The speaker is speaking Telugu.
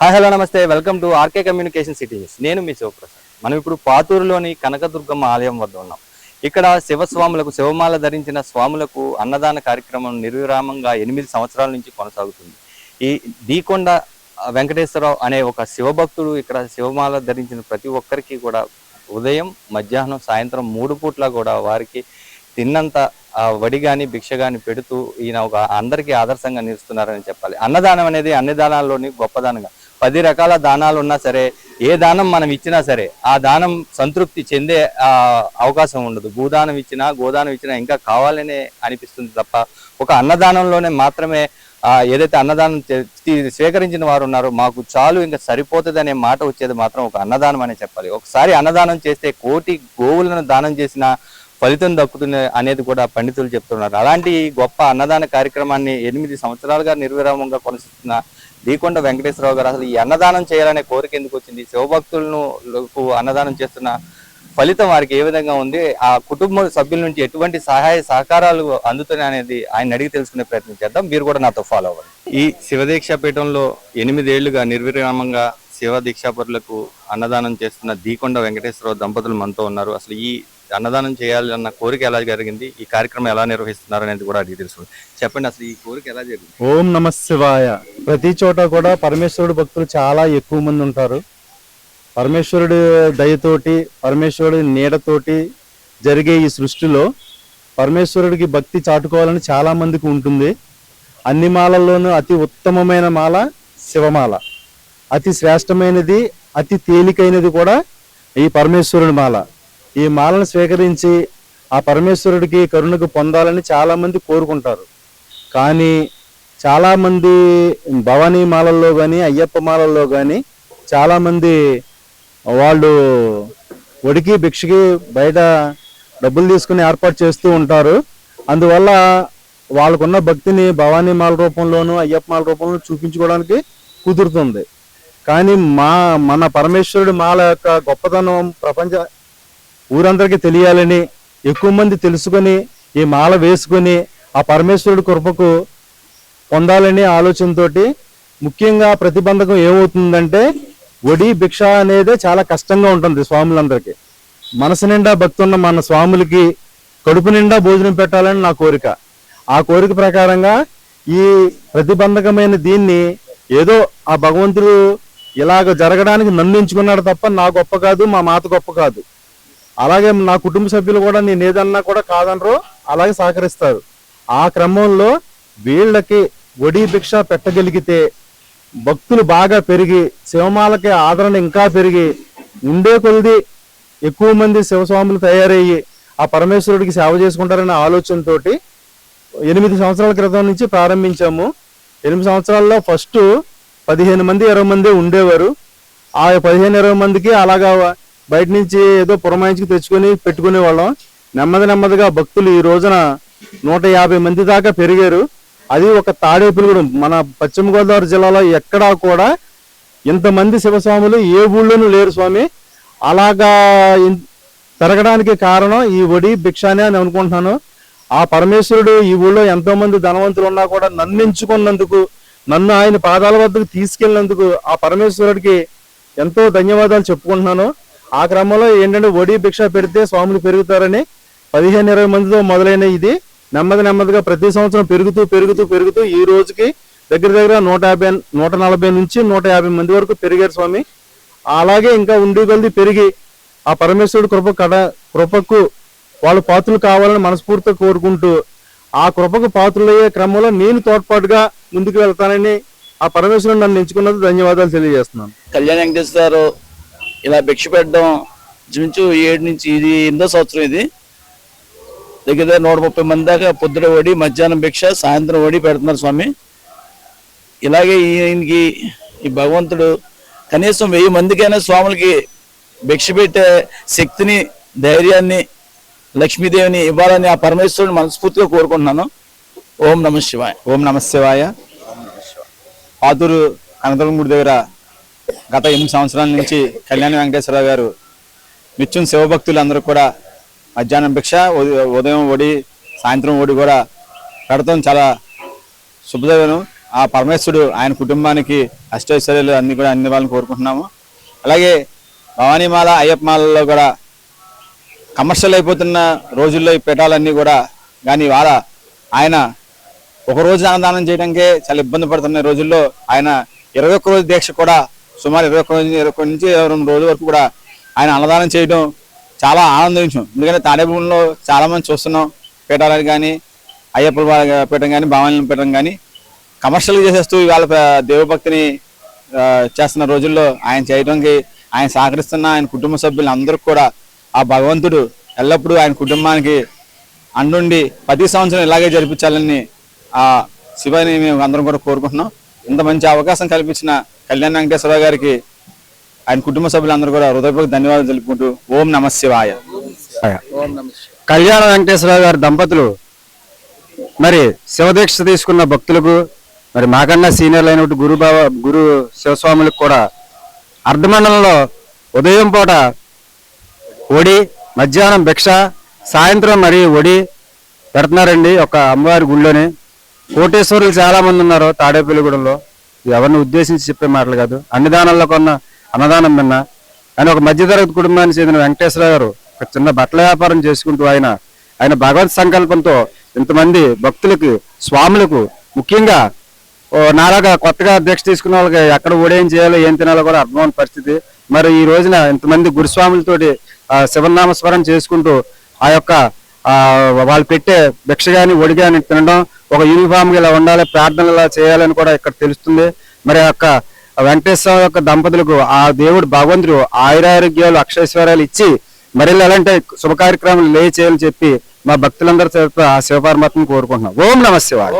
హాయ్ హలో నమస్తే. Welcome to RK communication city news. నేను మీ శివప్రసాద్. మనం ఇప్పుడు పాతూరులోని కనకదుర్గమ్మ ఆలయం వద్ద ఉన్నాం. ఇక్కడ శివస్వాములకు శివమాల ధరించిన స్వాములకు అన్నదాన కార్యక్రమం నిర్విరామంగా ఎనిమిది సంవత్సరాల నుంచి కొనసాగుతుంది. ఈ దీకొండ వెంకటేశ్వరరావు అనే ఒక శివభక్తుడు ఇక్కడ శివమాల ధరించిన ప్రతి ఒక్కరికి కూడా ఉదయం మధ్యాహ్నం సాయంత్రం మూడు పూట్ల కూడా వారికి తిన్నంత వడి గాని భిక్ష గాని పెడుతూ ఈయన ఒక అందరికీ ఆదర్శంగా నిలుస్తున్నారని చెప్పాలి. అన్నదానం అనేది అన్ని దానాల్లోని గొప్పదానంగా. పది రకాల దానాలు ఉన్నా సరే ఏ దానం మనం ఇచ్చినా సరే ఆ దానం సంతృప్తి చెందే అవకాశం ఉండదు. భూదానం ఇచ్చినా గోదానం ఇచ్చినా ఇంకా కావాలనే అనిపిస్తుంది తప్ప ఒక అన్నదానంలోనే మాత్రమే ఏదైతే అన్నదానం చే- స్వీకరించిన వారు ఉన్నారో మాకు చాలు ఇంకా సరిపోతుంది అనే మాట వచ్చేది మాత్రం ఒక అన్నదానం అనే చెప్పాలి. ఒకసారి అన్నదానం చేస్తే కోటి గోవులను దానం చేసిన ఫలితం దక్కుతుంది అనేది కూడా పండితులు చెప్తున్నారు. అలాంటి గొప్ప అన్నదాన కార్యక్రమాన్ని ఎనిమిది సంవత్సరాలుగా నిర్విరామంగా కొనసాగుతున్న దీకొండ వెంకటేశ్వరరావు గారు అసలు ఈ అన్నదానం చేయాలనే కోరిక ఎందుకు వచ్చింది? శివభక్తులను అన్నదానం చేస్తున్న ఫలితం వారికి ఏ విధంగా ఉంది? ఆ కుటుంబ సభ్యుల నుంచి ఎటువంటి సహాయ సహకారాలు అందుతున్నాయి అనేది ఆయన అడిగి తెలుసుకునే ప్రయత్నం చేద్దాం. మీరు కూడా నాతో ఫాలో అవ్వండి. ఈ శివదీక్ష పీఠంలో ఎనిమిదేళ్ళుగా నిర్విరామంగా శివ దీక్షాపరులకు అన్నదానం చేస్తున్న దీకొండ వెంకటేశ్వరరావు దంపతులు మనతో ఉన్నారు. అసలు ఈ అన్నదానం చేయాలన్న కోరిక ఎలా జరిగింది? ఈ కార్యక్రమం ఎలా నిర్వహిస్తున్నారు అనేది కూడా అడిగి తెలుసుకోండి చెప్పండి అసలు ఈ కోరిక ఎలా జరిగింది? ఓం నమ శివాయ. ప్రతి చోట కూడా పరమేశ్వరుడు భక్తులు చాలా ఎక్కువ మంది ఉంటారు. పరమేశ్వరుడు దయతోటి పరమేశ్వరుడి నీడతోటి జరిగే ఈ సృష్టిలో పరమేశ్వరుడికి భక్తి చాటుకోవాలని చాలా మందికి ఉంటుంది. అన్ని మాలల్లోనూ అతి ఉత్తమమైన మాల శివమాల. అతి శ్రేష్టమైనది అతి తేలికైనది కూడా ఈ పరమేశ్వరుడి మాల. ఈ మాలను స్వీకరించి ఆ పరమేశ్వరుడికి కరుణకు పొందాలని చాలామంది కోరుకుంటారు. కానీ చాలామంది భవానీ మాలల్లో కానీ అయ్యప్ప మాలల్లో కానీ చాలామంది వాళ్ళు ఒడికి భిక్షకి బయట డబ్బులు తీసుకుని ఏర్పాటు చేస్తూ ఉంటారు. అందువల్ల వాళ్ళకున్న భక్తిని భవానీ మాల రూపంలోనూ అయ్యప్ప మాల రూపంలో చూపించుకోవడానికి కుదురుతుంది. కానీ మా మన పరమేశ్వరుడి మాల యొక్క గొప్పతనం ప్రపంచ ఊరందరికీ తెలియాలని ఎక్కువ మంది తెలుసుకొని ఈ మాల వేసుకొని ఆ పరమేశ్వరుడి కృపకు పొందాలనే ఆలోచనతోటి ముఖ్యంగా ప్రతిబంధకం ఏమవుతుందంటే ఒడి భిక్ష అనేది చాలా కష్టంగా ఉంటుంది స్వాములందరికీ. మనసు నిండా భక్తున్న మన స్వాములకి కడుపు నిండా భోజనం పెట్టాలని నా కోరిక. ఆ కోరిక ప్రకారంగా ఈ ప్రతిబంధకమైన దీన్ని ఏదో ఆ భగవంతుడు ఇలాగ జరగడానికి నన్ను ఎంచుకున్నాడు తప్ప నా గొప్ప కాదు మా మాత గొప్ప కాదు. అలాగే నా కుటుంబ సభ్యులు కూడా నేను ఏదన్నా కూడా కాదనరు అలాగే సహకరిస్తారు. ఆ క్రమంలో వీళ్ళకి ఒడి భిక్ష పెట్టగలిగితే భక్తులు బాగా పెరిగి శివమాలకి ఆదరణ ఇంకా పెరిగి ఉండే కొలిది ఎక్కువ మంది శివస్వాములు తయారయ్యి ఆ పరమేశ్వరుడికి సేవ చేసుకుంటారనే ఆలోచనతోటి ఎనిమిది సంవత్సరాల క్రితం నుంచి ప్రారంభించాము. ఎనిమిది సంవత్సరాల్లో ఫస్ట్ పదిహేను మంది ఇరవై మంది ఉండేవారు. ఆ పదిహేను ఇరవై మందికి అలాగా బయట నుంచి ఏదో పురమాయించుకు తెచ్చుకొని పెట్టుకునే వాళ్ళం. నెమ్మది నెమ్మదిగా భక్తులు ఈ రోజున నూట యాభై మంది దాకా పెరిగారు. అది ఒక తాడేపులుగుడు మన పశ్చిమ గోదావరి జిల్లాలో ఎక్కడా కూడా ఇంతమంది శివస్వాములు ఏ ఊళ్ళోనూ లేరు స్వామి. అలాగా పెరగడానికి కారణం ఈ ఒడి భిక్షానే అని అనుకుంటున్నాను. ఆ పరమేశ్వరుడు ఈ ఊళ్ళో ఎంతో మంది ధనవంతులు ఉన్నా కూడా నన్ను ఎంచుకున్నందుకు నన్ను ఆయన పాదాల వద్దకు తీసుకెళ్ళినందుకు ఆ పరమేశ్వరుడికి ఎంతో ధన్యవాదాలు చెప్పుకుంటున్నాను. ఆ క్రమంలో ఏంటంటే ఒడి భిక్ష పెడితే స్వాములు పెరుగుతారని పదిహేను ఇరవై మందితో మొదలైన ఇది నెమ్మది నెమ్మదిగా ప్రతి సంవత్సరం పెరుగుతూ పెరుగుతూ పెరుగుతూ ఈ రోజుకి దగ్గర దగ్గర నూట యాభై నూట నలభై నుంచి నూట యాభై మంది వరకు పెరిగారు స్వామి. అలాగే ఇంకా ఉండి కొద్ది పెరిగి ఆ పరమేశ్వరుడు కృప కడ కృపకు వాళ్ళు పాత్రలు కావాలని మనస్ఫూర్తిగా కోరుకుంటూ ఆ కృపకు పాత్రలయ్యే క్రమంలో నేను తోడ్పాటుగా ముందుకు వెళ్తానని ఆ పరమేశ్వరుడు నన్ను ఎంచుకున్నందుకు ధన్యవాదాలు తెలియజేస్తున్నాను. కళ్యాణ్ వెంకటేశ్వర గారు ఇలా భిక్ష పెట్టడం ఇంచుమించు ఏడు నుంచి ఇది ఎనిమిదో సంవత్సరం ఇది. దగ్గర దగ్గర నూట ముప్పై మంది దాకా పొద్దున వడి మధ్యాహ్నం భిక్ష సాయంత్రం వడి పెడుతున్నారు స్వామి. ఇలాగే ఈయనకి ఈ భగవంతుడు కనీసం వెయ్యి మందికైనా స్వాములకి భిక్ష పెట్టే శక్తిని ధైర్యాన్ని లక్ష్మీదేవిని ఇవ్వాలని ఆ పరమేశ్వరుని మనస్ఫూర్తిగా కోరుకుంటున్నాను. ఓం నమ శివాయ. ఓం నమ శివాయ. ఆతూరు కనకదుర్గముడి దగ్గర గత ఎనిమిది సంవత్సరాల నుంచి కళ్యాణ వెంకటేశ్వరరావు గారు నిత్యం శివభక్తులు అందరూ కూడా మధ్యాహ్నం భిక్ష ఉదయం ఓడి ఒడి సాయంత్రం ఒడి కూడా పెడతాం. చాలా శుభదేవను. ఆ పరమేశ్వరుడు ఆయన కుటుంబానికి అష్టైశ్వర్యాలు అన్ని కూడా అన్ని వాళ్ళని కోరుకుంటున్నాము. అలాగే భవానీమాల అయ్యప్పమాలలో కూడా కమర్షియల్ అయిపోతున్న రోజుల్లో ఈ పీఠాలన్నీ కూడా కానీ వాళ్ళ ఆయన ఒక రోజు అన్నదానం చేయడానికే చాలా ఇబ్బంది పడుతున్న రోజుల్లో ఆయన ఇరవై ఒక్క రోజు దీక్ష కూడా సుమారు ఇరవై ఒక్క ఇరవై ఒకటి నుంచి రెండు రోజుల వరకు కూడా ఆయన అన్నదానం చేయడం చాలా ఆనందించాం. ఎందుకంటే తాడేపూడిలో చాలా మంది చూస్తున్నాం. పీఠాలని కానీ అయ్యప్ప పీఠం కానీ భావన పీఠం కానీ కమర్షియల్గా చేసేస్తూ ఇవాళ దేవభక్తిని చేస్తున్న రోజుల్లో ఆయన చేయడానికి ఆయన సహకరిస్తున్న ఆయన కుటుంబ సభ్యులు అందరూ కూడా ఆ భగవంతుడు ఎల్లప్పుడూ ఆయన కుటుంబానికి అండుండి ప్రతి సంవత్సరం ఇలాగే జరిపించాలని ఆ శివని మేము అందరం కూడా కోరుకుంటున్నాం. ఇంత మంచి అవకాశం కల్పించిన కళ్యాణ్ వెంకటేశ్వరరావు గారికి ఆయన కుటుంబ సభ్యులందరూ కూడా హృదయపూర్వక ధన్యవాదాలు తెలుపుకుంటూ ఓం నమ శివాయ. కళ్యాణ వెంకటేశ్వరరావు గారి దంపతులు మరి శివదీక్ష తీసుకున్న భక్తులకు మరి మాకన్నా సీనియర్లు అయినట్టు గురు బావ గురు శివస్వాములకు కూడా అర్ధమండలంలో ఉదయం పూట ఒడి మధ్యాహ్నం భిక్ష సాయంత్రం మరి ఒడి పెడుతున్నారండి ఒక అమ్మవారి గుళ్ళోనే. కోటేశ్వరులు చాలా మంది ఉన్నారు తాడేపల్లిగూడెంలో. ఎవరిని ఉద్దేశించి చెప్పే మాటలు కాదు. అన్నదానాల్లో కొన్న అన్నదానం విన్న ఆయన ఒక మధ్యతరగతి కుటుంబానికి చెందిన వెంకటేశ్వర గారు ఒక చిన్న బట్టల వ్యాపారం చేసుకుంటూ ఆయన ఆయన భగవత్ సంకల్పంతో ఇంతమంది భక్తులకు స్వాములకు ముఖ్యంగా ఓ నాలాగా కొత్తగా దీక్ష తీసుకున్న వాళ్ళకి ఎక్కడ ఓడేం చేయాలో ఏం తినాలో కూడా అర్థమైన పరిస్థితి. మరి ఈ రోజున ఇంతమంది గురుస్వాములతోటి శివనామస్మరణ చేసుకుంటూ ఆ యొక్క వాళ్ళు పెట్టే భిక్ష గాని ఒడి గాని తినడం ఒక యూనిఫామ్ ఇలా ఉండాలి ప్రార్థనలు ఇలా చేయాలని కూడా ఇక్కడ తెలుస్తుంది. మరి యొక్క వెంకటేశ్వర యొక్క దంపతులకు ఆ దేవుడు భగవంతుడు ఆయురారోగ్యాలు అక్షైశ్వర్యాలు ఇచ్చి మరి ఎలాంటి శుభ కార్యక్రమాలు లే చేయాలని చెప్పి మా భక్తులందరూ చేత ఆ శివపరమాత్మను కోరుకుంటున్నాం. ఓం నమ శివాయ.